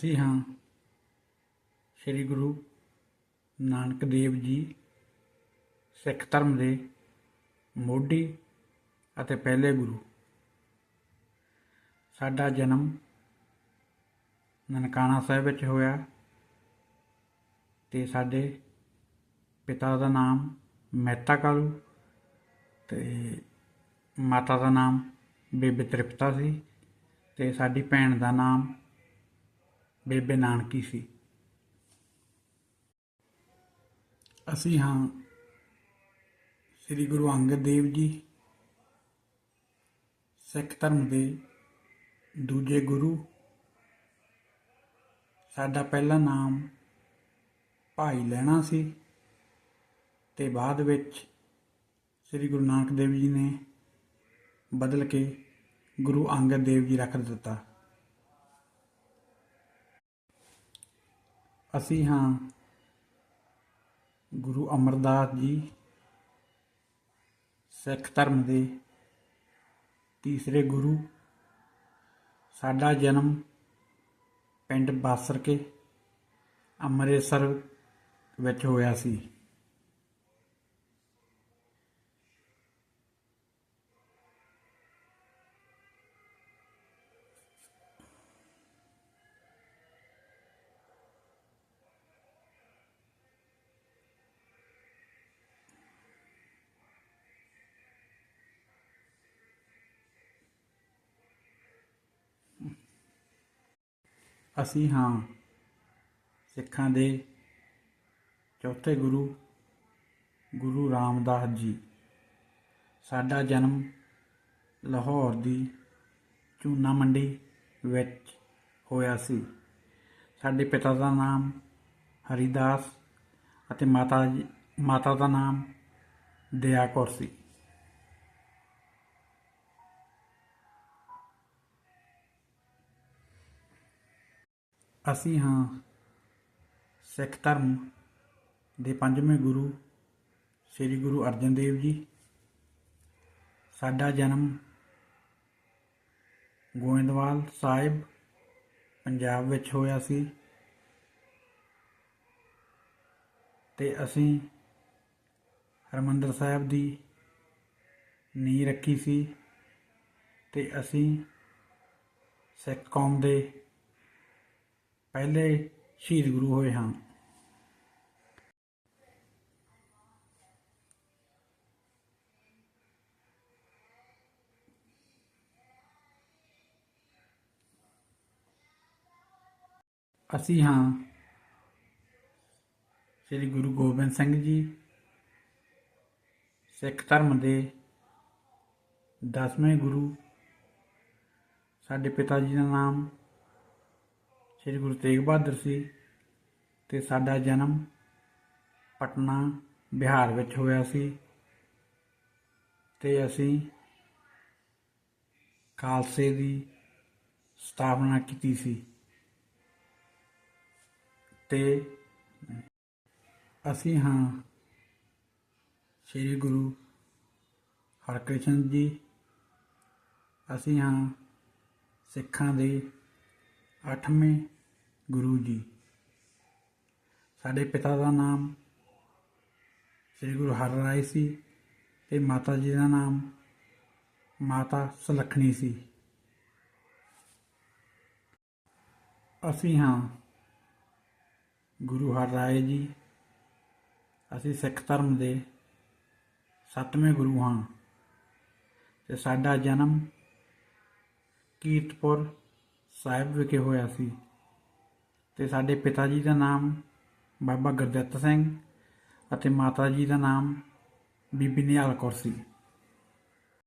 ਅਸੀਂ ਹਾਂ ਸ੍ਰੀ ਗੁਰੂ ਨਾਨਕ ਦੇਵ ਜੀ, ਸਿੱਖ ਧਰਮ ਦੇ ਮੋਢੀ ਅਤੇ ਪਹਿਲੇ ਗੁਰੂ। ਸਾਡਾ ਜਨਮ ਨਨਕਾਣਾ ਸਾਹਿਬ ਵਿੱਚ ਹੋਇਆ ਤੇ ਸਾਡੇ ਪਿਤਾ ਦਾ ਨਾਮ ਮਹਿਤਾ ਕਾਲੂ ਤੇ ਮਾਤਾ ਦਾ ਨਾਮ ਬੇਬੇ ਤ੍ਰਿਪਤਾ ਸੀ ਤੇ ਸਾਡੀ ਭੈਣ ਦਾ ਨਾਮ ਬੇਬੇ ਨਾਨਕੀ ਸੀ। ਅਸੀਂ ਹਾਂ ਸ੍ਰੀ ਗੁਰੂ ਅੰਗਦ ਦੇਵ ਜੀ, ਸਿੱਖ ਧਰਮ ਦੇ ਦੂਜੇ ਗੁਰੂ। ਸਾਡਾ ਪਹਿਲਾ ਨਾਮ ਭਾਈ ਲੈਣਾ ਸੀ ਤੇ ਬਾਅਦ ਵਿੱਚ ਸ੍ਰੀ ਗੁਰੂ ਨਾਨਕ ਦੇਵ ਜੀ ਨੇ ਬਦਲ ਕੇ ਗੁਰੂ ਅੰਗਦ ਦੇਵ ਜੀ ਰੱਖ ਦਿੱਤਾ। ਅਸੀਂ ਹਾਂ। ਗੁਰੂ ਅਮਰਦਾਸ ਜੀ, ਸਿੱਖ ਧਰਮ ਦੇ ਤੀਸਰੇ ਗੁਰੂ। ਸਾਡਾ ਜਨਮ ਪਿੰਡ ਬਾਸਰਕੇ, ਅੰਮ੍ਰਿਤਸਰ ਵਿੱਚ ਹੋਇਆ ਸੀ। ਅਸੀਂ ਹਾਂ। ਸਿੱਖਾਂ ਦੇ ਚੌਥੇ ਗੁਰੂ ਗੁਰੂ ਰਾਮਦਾਸ ਜੀ। ਸਾਡਾ ਜਨਮ ਲਾਹੌਰ ਦੀ ਚੂਨਾ ਮੰਡੀ ਵਿੱਚ ਹੋਇਆ ਸੀ। ਸਾਡੇ ਪਿਤਾ ਦਾ ਨਾਮ ਹਰੀਦਾਸ ਅਤੇ ਮਾਤਾ ਜੀ, ਮਾਤਾ ਦਾ ਨਾਮ ਦਇਆ ਕੌਰ ਸੀ। ਅਸੀਂ ਹਾਂ ਸਿੱਖ ਧਰਮ ਦੇ ਪੰਜਵੇਂ ਗੁਰੂ, ਸ੍ਰੀ ਗੁਰੂ ਅਰਜਨ ਦੇਵ ਜੀ। ਸਾਡਾ ਜਨਮ ਗੋਇੰਦਵਾਲ ਸਾਹਿਬ, ਪੰਜਾਬ ਵਿੱਚ ਹੋਇਆ ਸੀ। ਤੇ ਅਸੀਂ ਹਰਮੰਦਰ ਸਾਹਿਬ ਦੀ ਨੀਂਹ ਰੱਖੀ ਸੀ। ਤੇ ਅਸੀਂ ਸਿੱਖ ਕੌਮ ਦੇ ਪਹਿਲੇ ਸ਼ਹੀਦ ਗੁਰੂ ਹੋਏ ਹਾਂ। ਅਸੀਂ ਹਾਂ ਸ੍ਰੀ ਗੁਰੂ ਗੋਬਿੰਦ ਸਿੰਘ ਜੀ, ਸਿੱਖ ਧਰਮ ਦੇ ਦਸਵੇਂ ਗੁਰੂ, ਸਾਡੇ ਪਿਤਾ ਜੀ ਦਾ ਨਾਮ ਸ੍ਰੀ ਗੁਰੂ ਤੇਗ ਬਹਾਦਰ ਸੀ ਤੇ ਸਾਡਾ ਜਨਮ ਪਟਨਾ, ਬਿਹਾਰ ਵਿੱਚ ਹੋਇਆ ਸੀ ਤੇ ਅਸੀਂ ਖਾਲਸੇ ਦੀ ਸਥਾਪਨਾ ਕੀਤੀ ਸੀ ਤੇ ਅਸੀਂ ਹਾਂ ਸ੍ਰੀ ਗੁਰੂ ਹਰਕ੍ਰਿਸ਼ਨ ਜੀ, ਅਸੀਂ ਹਾਂ ਸਿੱਖਾਂ ਦੇ ਅੱਠਵੇਂ ਗੁਰੂ ਜੀ। ਸਾਡੇ ਪਿਤਾ ਦਾ ਨਾਮ ਸ੍ਰੀ ਗੁਰੂ ਹਰਿਰਾਏ ਸੀ ਤੇ ਮਾਤਾ ਜੀ ਦਾ ਨਾਮ ਮਾਤਾ ਸੁਲੱਖਣੀ ਸੀ। ਅਸੀਂ ਹਾਂ ਗੁਰੂ ਹਰਿਰਾਏ ਜੀ। ਅਸੀਂ ਸਿੱਖ ਧਰਮ ਦੇ ਸੱਤਵੇਂ ਗੁਰੂ ਹਾਂ ਤੇ ਸਾਡਾ ਜਨਮ ਕੀਰਤਪੁਰ ਸਾਹਿਬ ਵਿਖੇ ਹੋਇਆ ਸੀ। ਤੇ ਸਾਡੇ ਪਿਤਾ ਜੀ ਦਾ ਨਾਮ ਬਾਬਾ ਗੁਰਦਿੱਤ ਸਿੰਘ ਅਤੇ ਮਾਤਾ ਜੀ ਦਾ ਨਾਮ ਬੀਬੀ ਨਿਹਾਲ ਕੌਰ ਸੀ।